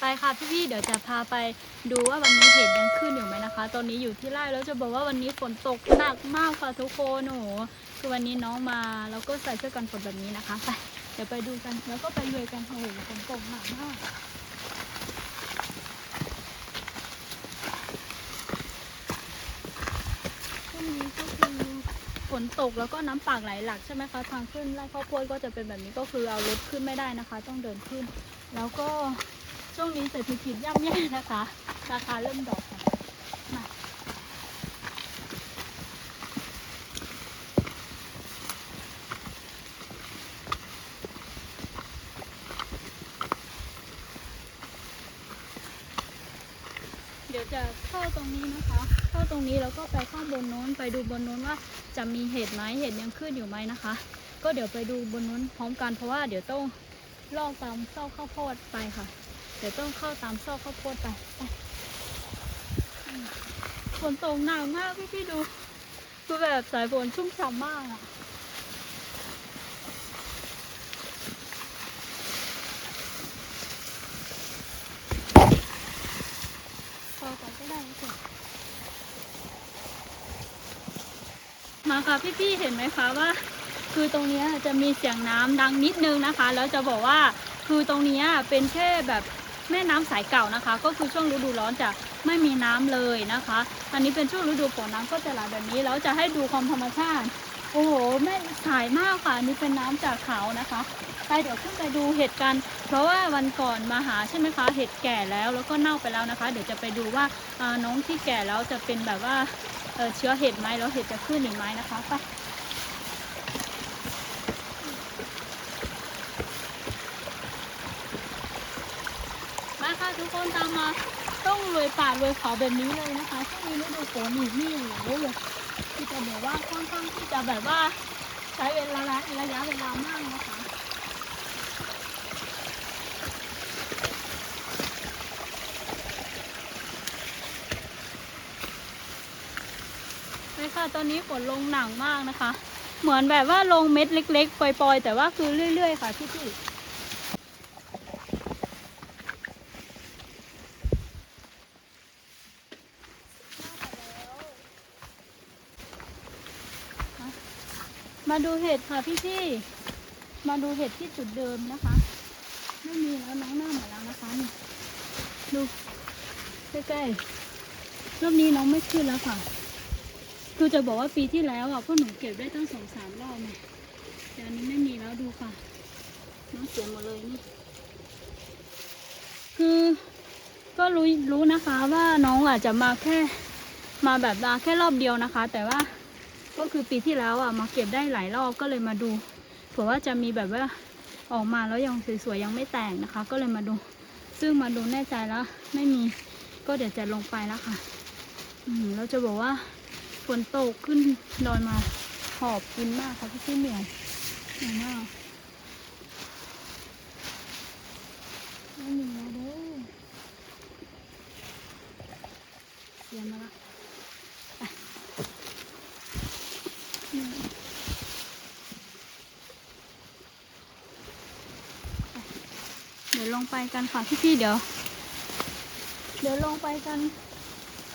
ไปค่ะพี่ๆเดี๋ยวจะพาไปดูว่าวันนี้เห็ดยังขึ้นอยู่ไหมนะคะ ตอนนี้อยู่ที่ไร่แล้วจะบอกว่าวันนี้ฝนตกหนักมากค่ะทุกคนโอ้โหคือวันนี้น้องมาแล้วก็ใส่เสื้อกันฝนแบบนี้นะคะไปเดี๋ยวไปดูกันแล้วก็ไปเลยกันโอ้โหฝนตกหนักมากช่วงนี้ก็คือฝนตกแล้วก็น้ำป่าไหลหลากใช่ไหมคะทางขึ้นไร่ข้าวโพดก็จะเป็นแบบนี้ก็คือเอารถขึ้นไม่ได้นะคะ ต้องเดินขึ้น แล้วก็ ช่วงนี้เศรษฐกิจย่ำแย่นะคะ ราคาเริ่มดรอกเดี๋ยวจะเข้าตรงนี้นะคะ เข้าตรงนี้แล้วก็ไปข้างบนโน้น ไปดูบนโน้นว่าจะมีเห็ดไหมเห็ดยังขึ้นอยู่ไหมนะคะ ก็เดี๋ยวไปดูบนโน้นพร้อมกันเพราะว่าเดี๋ยวต้องลอกตามซอกข้าวโพดไปค่ะ เดี๋ยวต้องเข้าตามซอกข้าวโพดไปไปฝนตกหนักมากพี่พี่ดูคือแบบสายฝนชุ่มฉ่ำมากอะพอก่อนก็ได้นะจ๊ะมาค่ะพี่พี่เห็นไหมคะว่า คือตรงนี้จะมีเสียงน้ำดังนิดนึงนะคะ แล้วจะบอกว่าคือตรงนี้เป็นแค่แบบ แม่น้ำสายเก่านะคะ ก็คือช่วงฤดูร้อนจะไม่มีน้ำเลยนะคะ อันนี้เป็นช่วงฤดูฝนน้ำก็จะไหลแบบนี้แล้วจะให้ดูความธรรมชาติ โอ้โหไม่สายมากค่ะอันนี้เป็นน้ำจากเขานะคะไปเดี๋ยวขึ้นไปดูเห็ดกัน เพราะว่าวันก่อนมาหาใช่ไหมคะ เห็ดแก่แล้วแล้วก็เน่าไปแล้วนะคะ เดี๋ยวจะไปดูว่าน้องที่แก่แล้วจะเป็นแบบว่าเชื้อเห็ดไหมแล้วเห็ดจะขึ้นอีกไหมนะคะไป มาค่ะ ทุกคนตามมาต้องรวยป่ารวยเขาแบบนี้เลยนะคะช่วงนี้ฤดูฝนอีกนี่โอ้โหที่จะบอกว่าค่อนข้างที่จะแบบว่าใช้เวลาระยะเวลามากนะคะไปค่ะตอนนี้ฝนลงหนักมากนะคะ เหมือนแบบว่าลงเม็ดเล็ก ๆปล่อยๆ แต่ว่าคือเรื่อย ๆ ค่ะพี่ๆ ดูเห็ดค่ะพี่ๆมาดูเห็ดที่จุดเดิมนะคะ ไม่มีแล้วน้องหน้าหมดแล้วนะคะนี่ดูใกล้ๆรอบนี้น้องไม่ขึ้นแล้วค่ะ คือจะบอกว่าปีที่แล้วอะพวกหนูเก็บได้ตั้งสองสามรอบเนี่ยแต่อันนี้ไม่มีแล้วดูค่ะ น้องเสียหมดเลยนี่ คือก็รู้รู้นะคะว่าน้องอาจจะมาแค่มาแบบมาแค่รอบเดียวนะคะ แต่ว่า ก็คือปีที่แล้วอะมาเก็บได้หลายรอบก็เลยมาดูเผื่อว่าจะมีแบบว่าออกมาแล้วยังสวยๆยังไม่แตกนะคะ ก็เลยมาดู ซึ่งมาดูแน่ใจแล้วไม่มีก็เดี๋ยวจะลงไปแล้วค่ะ อืมเราจะบอกว่าฝนตกขึ้นดอยมาหอบกินมากค่ะพี่ที่เหนื่อยเหนื่อยมากไม่มีแล้วเด้อเสียมาละ อืมเดี๋ยวล งไปกันค่ะพี่ๆเดี๋ยว เดี๋ยวลงไปกัน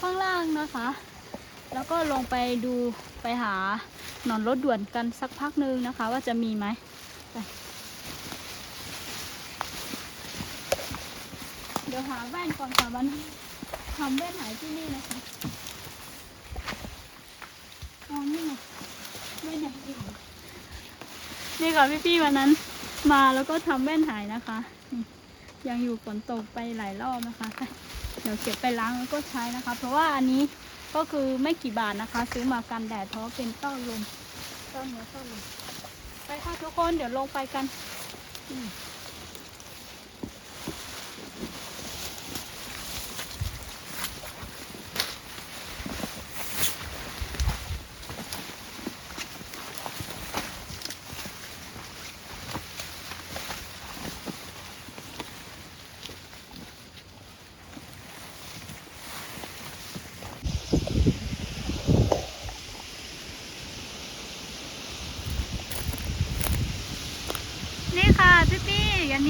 ข้างล่างนะคะ แล้วก็ลงไปดูไปหาหนอนรถด่วนกันสักพักหนึงนะคะ ว่าจะมีไหมไเดี๋ยวหาแว่นก่อนค่ะวันทำแว่นหายที่นี่นะคะอ๋อนี่ไงแว่นหายนี่ค่ะพี่ๆวันนั้นมาแล้วก็ทำแว่นหายนะคะ ยังอยู่ฝนตกไปหลายรอบนะคะ เดี๋ยวเก็บไปล้างแล้วก็ใช้นะคะ เพราะว่าอันนี้ก็คือไม่กี่บาทนะคะ ซื้อมากันแดดเพราะเป็นต้อลมต้อเนื้อต้อลมไปค่ะทุกคนเดี๋ยวลงไปกันอืม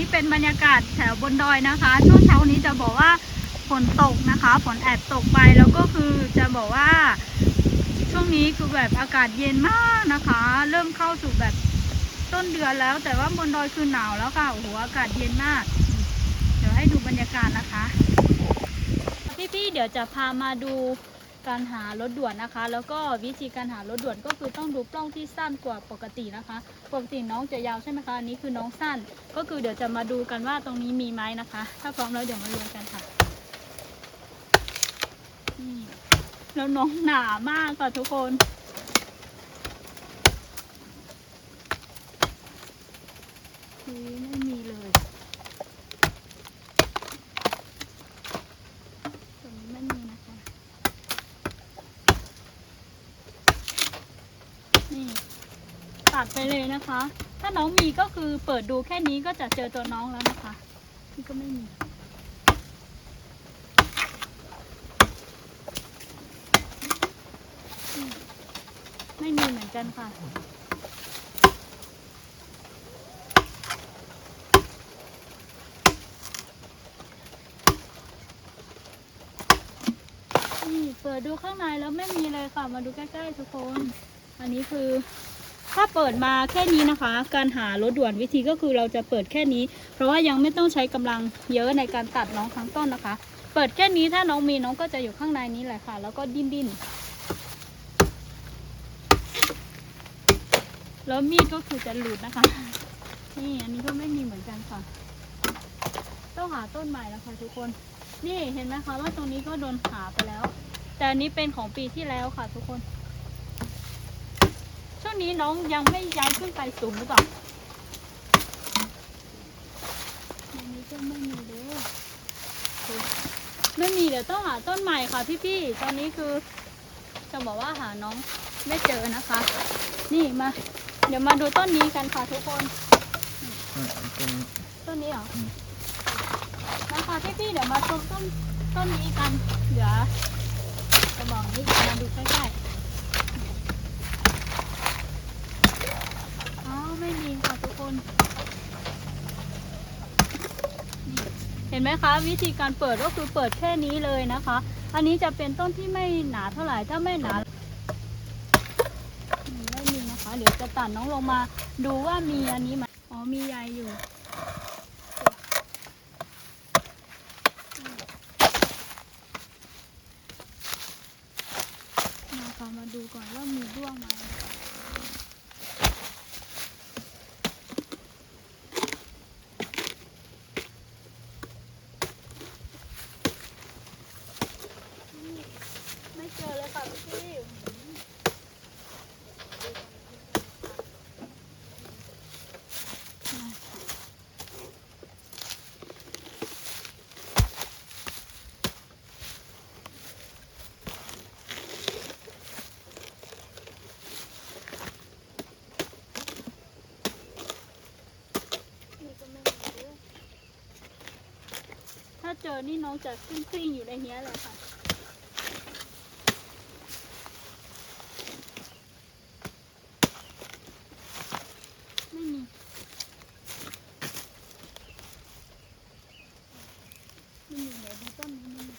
นี้เป็นบรรยากาศแถวบนดอยนะคะ ช่วงเช้านี้จะบอกว่าฝนตกนะคะ ฝนแอบตกไปแล้วก็คือจะบอกว่า ช่วงนี้คือแบบอากาศเย็นมากนะคะ เริ่มเข้าสู่แบบต้นเดือนแล้ว แต่ว่าบนดอยคือหนาวแล้วค่ะโอ้โหอากาศเย็นมาก เดี๋ยวให้ดูบรรยากาศนะคะ พี่ๆเดี๋ยวจะพามาดู การหารถด่วนนะคะ แล้วก็วิธีการหารถด่วนก็คือต้องดูปล้องที่สั้นกว่าปกตินะคะ ปกติน้องจะยาวใช่ไหมคะ อันนี้คือน้องสั้น ก็คือเดี๋ยวจะมาดูกันว่าตรงนี้มีไหมนะคะ ถ้าพร้อมแล้วเดี๋ยวมาดูกันค่ะนี่แล้วน้องหนามากค่ะทุกคนไม่มีเลยตรงนี้ไม่มีนะคะ นี่ตัด ไปเลยนะคะ ถ้าน้องมีก็คือเปิดดูแค่นี้ก็จะเจอตัวน้องแล้วนะคะนี่ก็ไม่มีไม่มีเหมือนกันค่ะนี่เปิดดูข้างในแล้วไม่มีเลยค่ะ มาดูใกล้ๆทุกคน อันนี้คือ ถ้าเปิดมาแค่นี้นะคะ การหารถด่วนวิธีก็คือเราจะเปิดแค่นี้ เพราะว่ายังไม่ต้องใช้กำลังเยอะในการตัดน้องทั้งต้นนะคะ เปิดแค่นี้ถ้าน้องมีน้องก็จะอยู่ข้างในนี้แหละค่ะ แล้วก็ดิ้นดิ้นแล้วมีดก็คือจะหลุดนะคะ นี่อันนี้ก็ไม่มีเหมือนกันค่ะ ต้องหาต้นใหม่แล้วค่ะทุกคน นี่เห็นไหมคะว่าตรงนี้ก็โดนหาไปแล้ว แต่อันนี้เป็นของปีที่แล้วค่ะทุกคน งนี้น้องยังไม่ย้ายขึ้นไปสูงหรือเปล่าอันนี้ก็ไม่มีเลยไม่มีเดี๋ยวต้องหาต้นใหม่ค่ะพี่ๆ ตอนนี้คือจะบอกว่าหาน้องไม่เจอนะคะ นี่มา เดี๋ยวมาดูต้นนี้กันค่ะทุกคน ต้นนี้เหรอนะคะพี่ๆ เดี๋ยวมาชมต้นต้นนี้กัน เดี๋ยวจะบอกนี่มาดูใกล้ๆอ๋อ ไม่มีค่ะทุกคนเห็นไหมคะ วิธีการเปิดก็คือเปิดแค่นี้เลยนะคะ อันนี้จะเป็นต้นที่ไม่หนาเท่าไหร่ถ้าไม่หนาไม่มีนะคะ เดี๋ยวจะตัดน้องลงมา ดูว่ามีอันนี้ไหมอ๋อมีใยอยู่มาค่ะมาดูก่อนว่ามีด้วงไหมเจอเลยค่ะพี่นี่ก็ไม่มีเลยถ้าเจอ นี่น้องจะกลิ้งอยู่ในเนี้ยเละค่ะ ไม่มี ไม่มีเลยดูต้นนี้ไม่มี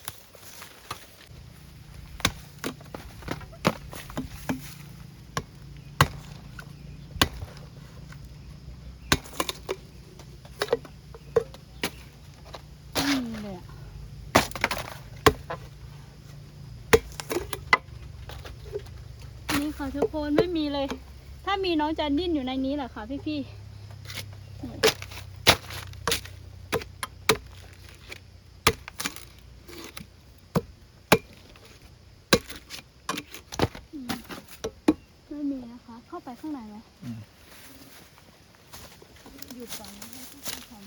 ไม่มีเลยอะนี่ค่ะ ทุกคนไม่มีเลย ถ้ามีน้องจะดิ้นอยู่ในนี้แหละค่ะพี่พี่ๆนี่อืมไม่มีนะคะ เข้าไปข้างในไหม อืม หยุดก่อนนะคะทุกคน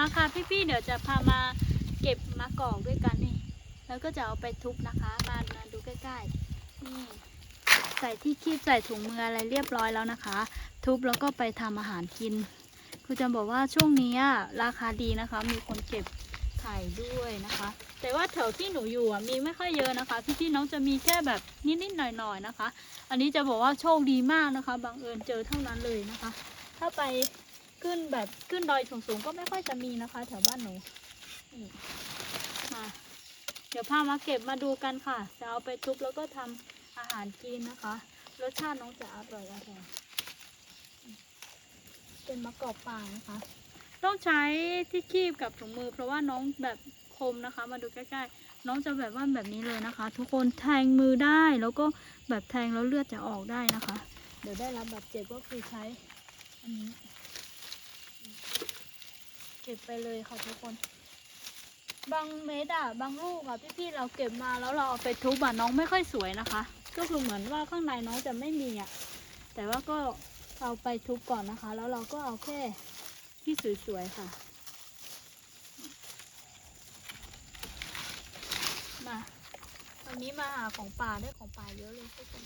มาค่ะพี่ๆเดี๋ยวจะพามาเก็บมะกอกด้วยกันนี่ แล้วก็จะเอาไปทุบนะคะมามาดูใกล้ๆนี่ใส่ที่คีบใส่ถุงมืออะไรเรียบร้อยแล้วนะคะ ทุบแล้วก็ไปทำอาหารกินคือจะบอกว่าช่วงนี้ราคาดีนะคะ มีคนเก็บขข่ด้วยนะคะ แต่ว่าแถวที่หนูอยู่อะมีไม่ค่อยเยอะนะคะ พี่ๆน้องจะมีแค่แบบนิดๆหน่อยๆนะคะ อันนี้จะบอกว่าโชคดีมากนะคะบังเอิญเจอเท่านั้นเลยนะคะ ถ้าไป ขึ้นแบบขึ้นดอยสูงๆก็ไม่ค่อยจะมีนะคะ แถวบ้านหนูนี่มาเดี๋ยวพามาเก็บมาดูกันค่ะ จะเอาไปทุบแล้วก็ทำอาหารกินนะคะ รสชาติน้องจะอร่อยอร่อยเป็นมะกอกป่านะคะ ต้องใช้ที่คีบกับถุงมือ เพราะว่าน้องแบบคมนะคะ มาดูใกล้ๆ น้องจะแบบว่าแบบนี้เลยนะคะ ทุกคนแทงมือได้แล้วก็แบบแทงแล้วเลือดจะออกได้นะคะ เดี๋ยวได้รับบาดเจ็บก็คือใช้อันนี้ ก็บไปเลยค่ะทุกคน บางเม็ดอะบางลูกอะพี่ๆเราเก็บมาแล้วเราเอาไปทุบอะน้องไม่ค่อยสวยนะคะ ก็คือเหมือนว่าข้างในน้องจะไม่มีอะแต่ว่าก็เอาไปทุบก่อนนะคะ แล้วเราก็เอาแค่ที่สวยๆค่ะ มาวันนี้มาหาของป่าได้ของป่าเยอะเลยทุกคน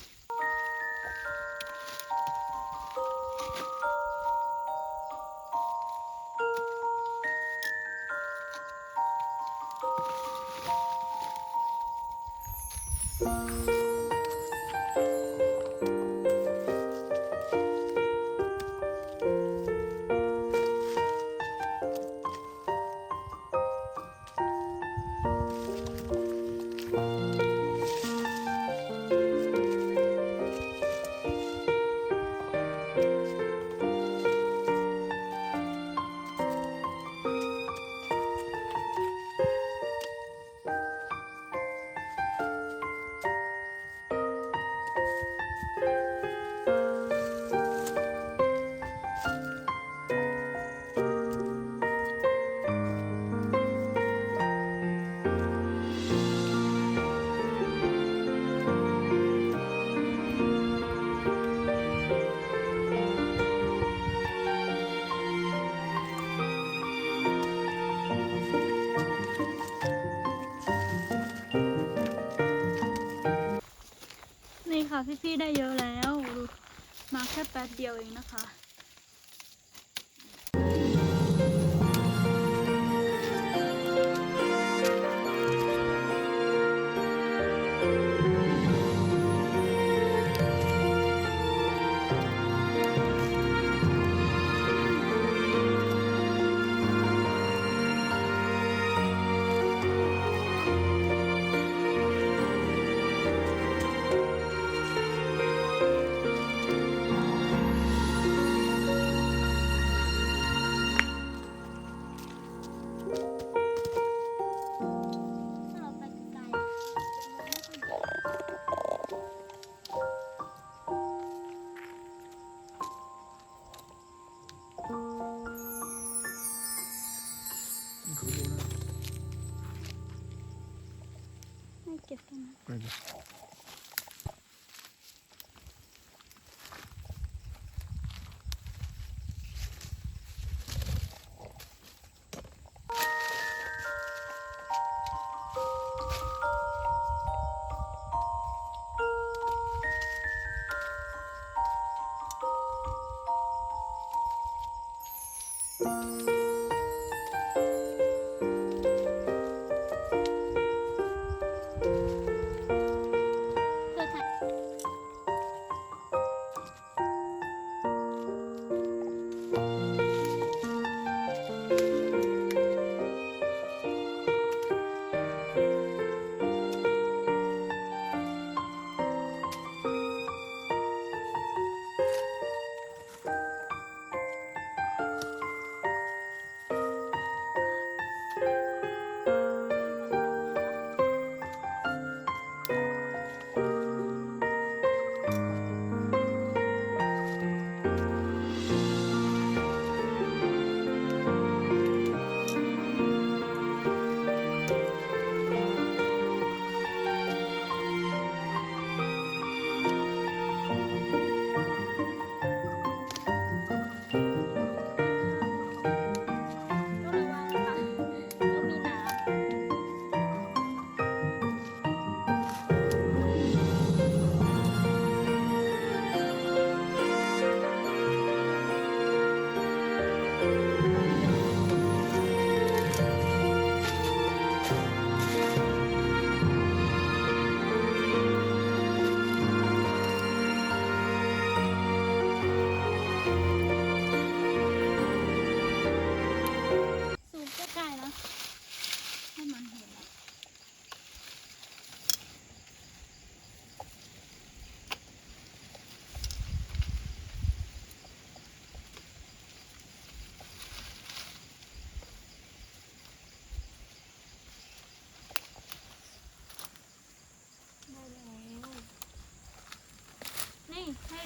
นี่ ค่ะพี่ๆได้เยอะแล้ว มาแค่แป๊บเดียวเองนะคะ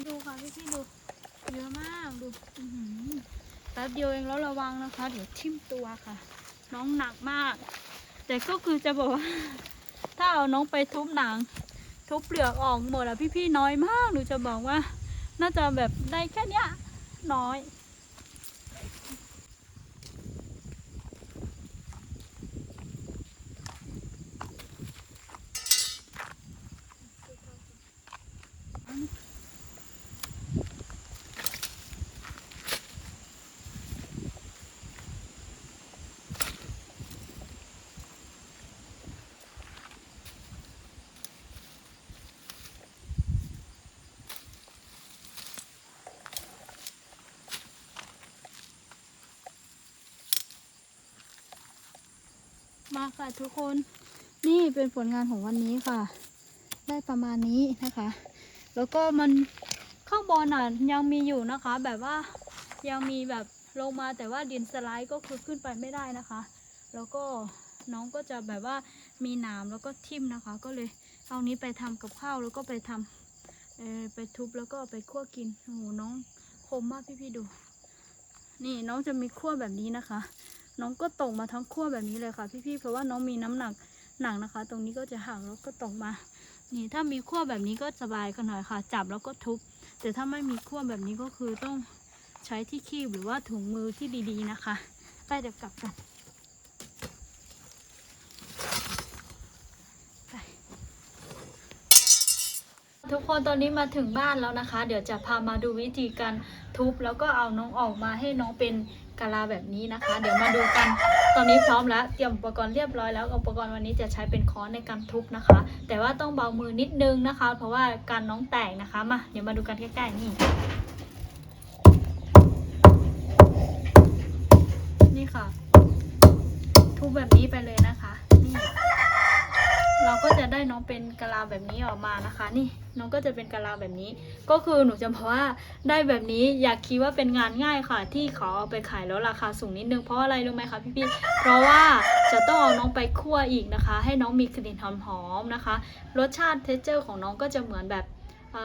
พี่พี่ๆดูเยอะมากดูแป๊บเดียวเองแล้วระวังนะคะ เดี๋ยวทิ่มตัวค่ะ น้องหนักมาก แต่ก็คือจะบอกว่า ถ้าเอาน้องไปทุบหนัง ทุบเปลือกออกหมดอะพี่ๆน้อยมากหนูจะบอกว่า น่าจะแบบได้แค่เนี้ยน้อย มาค่ะทุกคน นี่เป็นผลงานของวันนี้ค่ะ ได้ประมาณนี้นะคะ แล้วก็มันข้างบนอะยังมีอยู่นะคะ แบบว่ายังมีแบบลงมาแต่ว่าดินสไลด์ก็คือขึ้นไปไม่ได้นะคะ แล้วก็น้องก็จะแบบว่ามีหนามแล้วก็ทิ่มนะคะ ก็เลยเอานี้ไปทำกับข้าวแล้วก็ไปทำเออไปทุบแล้วก็ไปคั่วกินโอ้โหน้องคมมากพี่ๆดู นี่น้องจะมีขั้วแบบนี้นะคะ น้องก็ตกมาทั้งขั้วแบบนี้เลยค่ะ พี่ๆเพราะว่าน้องมีน้ำหนักหนักนะคะ ตรงนี้ก็จะหักแล้วก็ตกมา นี่ถ้ามีขั้วแบบนี้ก็สบายกันหน่อยค่ะ จับแล้วก็ทุบ แต่ถ้าไม่มีขั้วแบบนี้ก็คือต้องใช้ที่คีบหรือว่าถุงมือที่ดีๆนะคะไปเดี๋ยวกลับกันทุกคนตอนนี้มาถึงบ้านแล้วนะคะ เดี๋ยวจะพามาดูวิธีการทุบแล้วก็เอาน้องออกมาให้น้องเป็น กะลาแบบนี้นะคะ เดี๋ยวมาดูกัน ตอนนี้พร้อมแล้ว เตรียมอุปกรณ์เรียบร้อยแล้ว อุปกรณ์วันนี้จะใช้เป็นค้อนในการทุบนะคะ แต่ว่าต้องเบามือนิดนึงนะคะ เพราะว่าการน้องแตกนะคะ มา เดี๋ยวมาดูกันใกล้ๆนี่นี่ค่ะ ทุบแบบนี้ไปเลยนะคะ นี่ เราก็จะได้น้ องเป็นกะลาแบบนี้ออกมานะคะ นี่น้องก็จะเป็นกะลาแบบนี้ ก็คือหนูจะบอกว่าได้แบบนี้อยากคิดว่าเป็นงานง่ายค่ะ ที่ขาเอาไปขายแล้วราคาสูงนิดนึงเพราะอะไรรู้ไหมคะพี่ๆเพราะว่าจะต้องเอาน้องไปคั่วอีกนะคะ ให้น้องมีกลิ่นหอมๆนะคะ รสชาติเทสเจอร์ของน้องก็จะเหมือนแบบ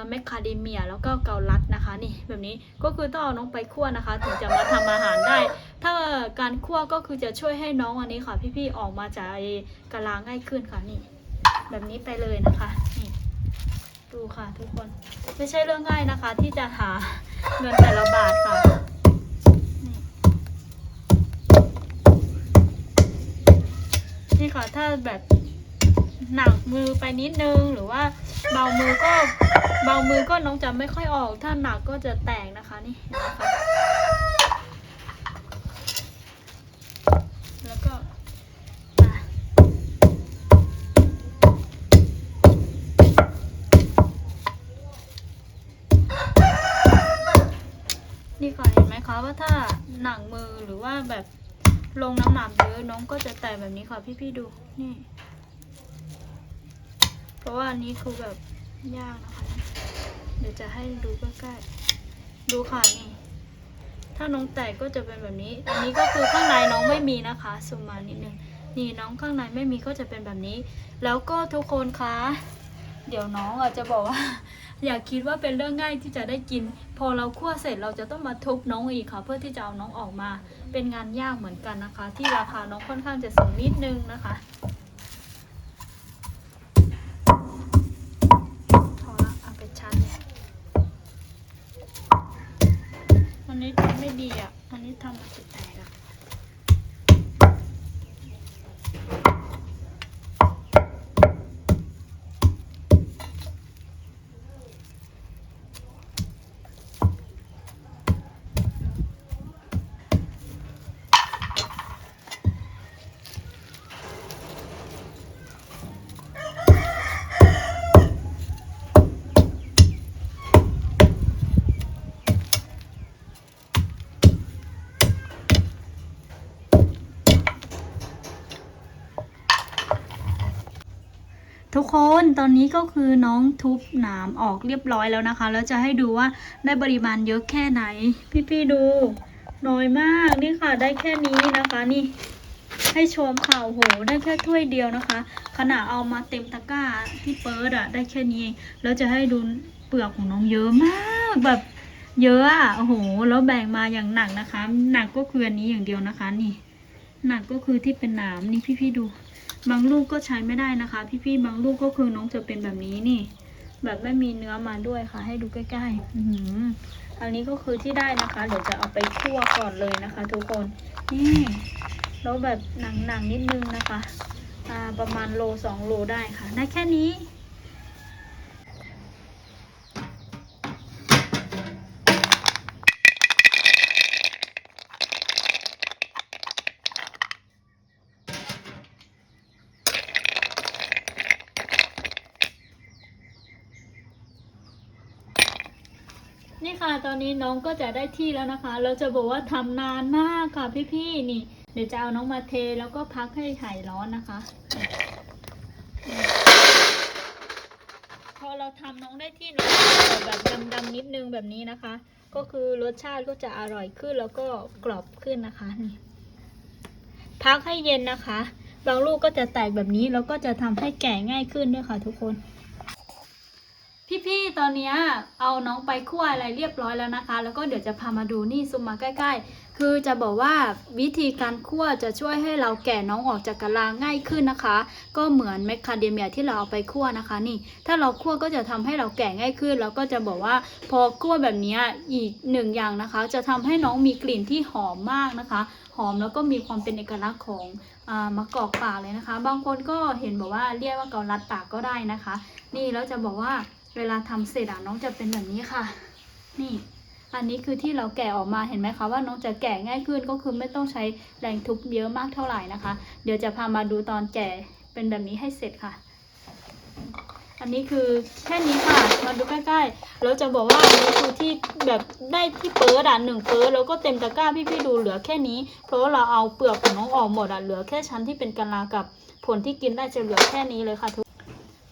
แมคคาเดเมียแล้วก็เกาลัดนะคะนี่แบบนี้ก็คือต้องเอาน้องไปคั่วนะคะ ถึงจะมาทำอาหารได้ ถ้าการคั่วก็คือจะช่วยให้น้องอันนี้ค่ะ พี่ๆออกมาจากกะลาง่ายขึ้นค่ะนี่ แบบนี้ไปเลยนะคะนี่ดูค่ะทุกคนไม่ใช่เรื่องง่ายนะคะ ที่จะหาเงินแต่ละบาทค่ะนี่ค่ะถ้าแบบหนักมือไปนิดนึงหรือว่าเบามือก็เบามือก็น้องจะไม่ค่อยออก ถ้าหนักก็จะแตกนะคะนี่นะคะ แล้วก็อะ นี่ะเห็นไหมคะว่าถ้าหนังมือหรือว่าแบบลงน้ำหนักเยอะน้องก็จะแตกแบบนี้ค่ะพี่ๆดูนี่ เพราะว่าอันนี้คือแบบยากนะคะ เดี๋ยวจะให้ดูใกล้ๆดูค่ะนี่ ถ้าน้องแตกก็จะเป็นแบบนี้ อันนี้ก็คือข้างในน้องไม่มีนะคะซูมมานิดนึงนี่น้องข้างในไม่มีก็จะเป็นแบบนี้ แล้วก็ทุกคนคะเดี๋ยวน้องอาจจะบอกว่า อย่าคิดว่าเป็นเรื่องง่ายที่จะได้กิน พอเราคั่วเสร็จเราจะต้องมาทุบน้องอีกค่ะ เพื่อที่จะเอาน้องออกมา เป็นงานยากเหมือนกันนะคะ ที่ราคาน้องค่อนข้างจะสูงนิดนึงนะคะพอละเอาไปชั้นวันนี้ทำไม่ดีอะอันนี้ทำมาจะแตกอะ ทุกคนตอนนี้ก็คือน้องทุบหนามออกเรียบร้อยแล้วนะคะ แล้วจะให้ดูว่าได้ปริมาณเยอะแค่ไหน พี่ๆดูน้อยมากนี่ค่ะได้แค่นี้นะคะนี่ให้ชมค่ะโอ้โหได้แค่ถ้วยเดียวนะคะขณะเอามาเต็มตะกร้าที่เปิดอะได้แค่นี้ แล้วจะให้ดูเปลือกของน้องเยอะมากแบบเยอะอะโอ้โหแล้วแบ่งมาอย่างหนักนะคะ หนักก็คืออันนี้อย่างเดียวนะคะ นี่ หนักก็คือที่เป็นหนามนี่พี่ๆดู บางลูกก็ใช้ไม่ได้นะคะ พี่ๆ บางลูกก็คือน้องจะเป็นแบบนี้นี่ แบบไม่มีเนื้อมาด้วยค่ะ ให้ดูใกล้ๆ อือันนี้ก็คือที่ได้นะคะ เดี๋ยวจะเอาไปคั่วก่อนเลยนะคะ ทุกคน นี่แล้วแบบหนังๆนิดนึงนะคะ อ่าประมาณโลสองโลได้ค่ะ ได้แค่นี้ ตอนนี้น้องก็จะได้ที่แล้วนะคะ เราจะบอกว่าทำนานมากค่ะพี่ๆนี่ เดี๋ยวจะเอาน้องมาเทแล้วก็พักให้หายร้อนนะคะ พอเราทำน้องได้ที่น้องจะแบบดำๆนิดนึงแบบนี้นะคะ ก็คือรสชาติก็จะอร่อยขึ้นแล้วก็กรอบขึ้นนะคะนี่พักให้เย็นนะคะ บางลูกก็จะแตกแบบนี้แล้วก็จะทำให้แก่ง่ายขึ้นด้วยค่ะทุกคน พี่ๆ ตอนนี้เอาน้องไปคั่วอะไรเรียบร้อยแล้วนะคะ แล้วก็เดี๋ยวจะพามาดูนี่ซูมมาใกล้ ๆ คือจะบอกว่าวิธีการคั่วจะช่วยให้เราแกะน้องออกจากกะลาง่ายขึ้นนะคะ ก็เหมือนแมคคาเดเมียที่เราเอาไปคั่วนะคะ นี่ ถ้าเราคั่วก็จะทำให้เราแกะง่ายขึ้น แล้วก็จะบอกว่าพอคั่วแบบนี้อีกหนึ่งอย่างนะคะ จะทำให้น้องมีกลิ่นที่หอมมากนะคะ หอมแล้วก็มีความเป็นเอกลักษณ์ของอมะกอกป่าเลยนะคะ บางคนก็เห็นบอกว่าเรียกว่าเกาลัดปากก็ได้นะคะ นี่แล้วจะบอกว่า เวลาทำเสร็จอะน้องจะเป็นแบบนี้ค่ะ นี่ อันนี้คือที่เราแกะออกมาเห็นไหมคะว่าน้องจะแกะง่ายขึ้นก็คือไม่ต้องใช้แรงทุบเยอะมากเท่าไหร่นะคะ เดี๋ยวจะพามาดูตอนแกะเป็นแบบนี้ให้เสร็จค่ะ อันนี้คือแค่นี้ค่ะ มาดูใกล้ๆแล้วจะบอกว่าอันนี้คือที่แบบได้ที่เปิดอะหนึ่งเปิดแล้วก็เต็มตะกร้าพี่ๆดูเหลือแค่นี้ เพราะเราเอาเปลือกของน้องออกหมดอะเหลือแค่ชั้นที่เป็นกะลากับผลที่กินได้จะเหลือแค่นี้เลยค่ะทุก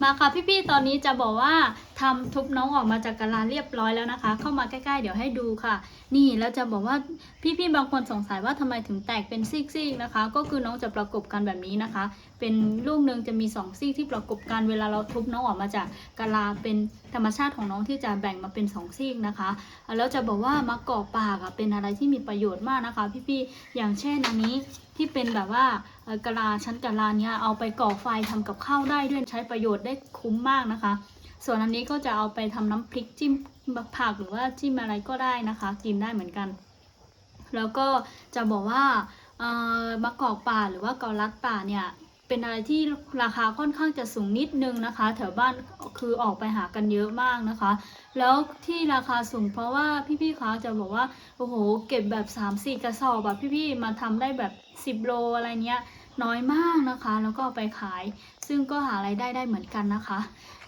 มาค่ะพี่ๆ ตอนนี้จะบอกว่าทำทุบน้องออกมาจากกะลาเรียบร้อยแล้วนะคะ เข้ามาใกล้ๆ เดี๋ยวให้ดูค่ะ นี่แล้วจะบอกว่าพี่ๆ บางคนสงสัยว่าทำไมถึงแตกเป็นซีกๆ นะคะ ก็คือน้องจะประกบกันแบบนี้นะคะ เป็นลูกหนึ่งจะมีสองซีกที่ประกบกัน เวลาเราทุบน้องออกมาจากกะลาเป็นธรรมชาติของน้องที่จะแบ่งมาเป็นสองซีกนะคะ แล้วจะบอกว่ามะกอกปากอะเป็นอะไรที่มีประโยชน์มากนะคะ พี่ๆ อย่างเช่นอันนี้ ที่เป็นแบบว่ากะลาชั้นกะลาเนี้ยเอาไปก่อไฟทำกับข้าวได้ด้วยใช้ประโยชน์ได้คุ้มมากนะคะ ส่วนอันนี้ก็จะเอาไปทำน้ำพริกจิ้มผักหรือว่าจิ้มอะไรก็ได้นะคะ กินได้เหมือนกัน แล้วก็จะบอกว่ามะกอกป่าหรือว่าเกาลัดป่าเนี่ย เป็นอะไรที่ราคาค่อนข้างจะสูงนิดนึงนะคะ แถวบ้านคือออกไปหากันเยอะมากนะคะ แล้วที่ราคาสูงเพราะว่าพี่ๆเขาจะบอกว่าโอ้โหเก็บแบบ 3 4 กระสอบแบบพี่ๆมาทำได้แบบ 10 โลอะไรเนี้ยน้อยมากนะคะ แล้วก็ไปขาย ซึ่งก็หาไรายได้ได้เหมือนกันนะคะ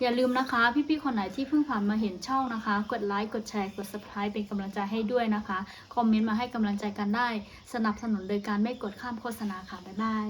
อย่าลืมนะคะ พี่ๆคนไหนที่เพิ่งผ่านมาเห็นช่องนะคะ กดไลค์กดแชร์กด subscribe เป็นกำลังใจให้ด้วยนะคะ คอมเมนต์มาให้กำลังใจกันได้ สนับสนุนโดยการไม่กดข้ามโฆษณาค่ะบ๊ายบาย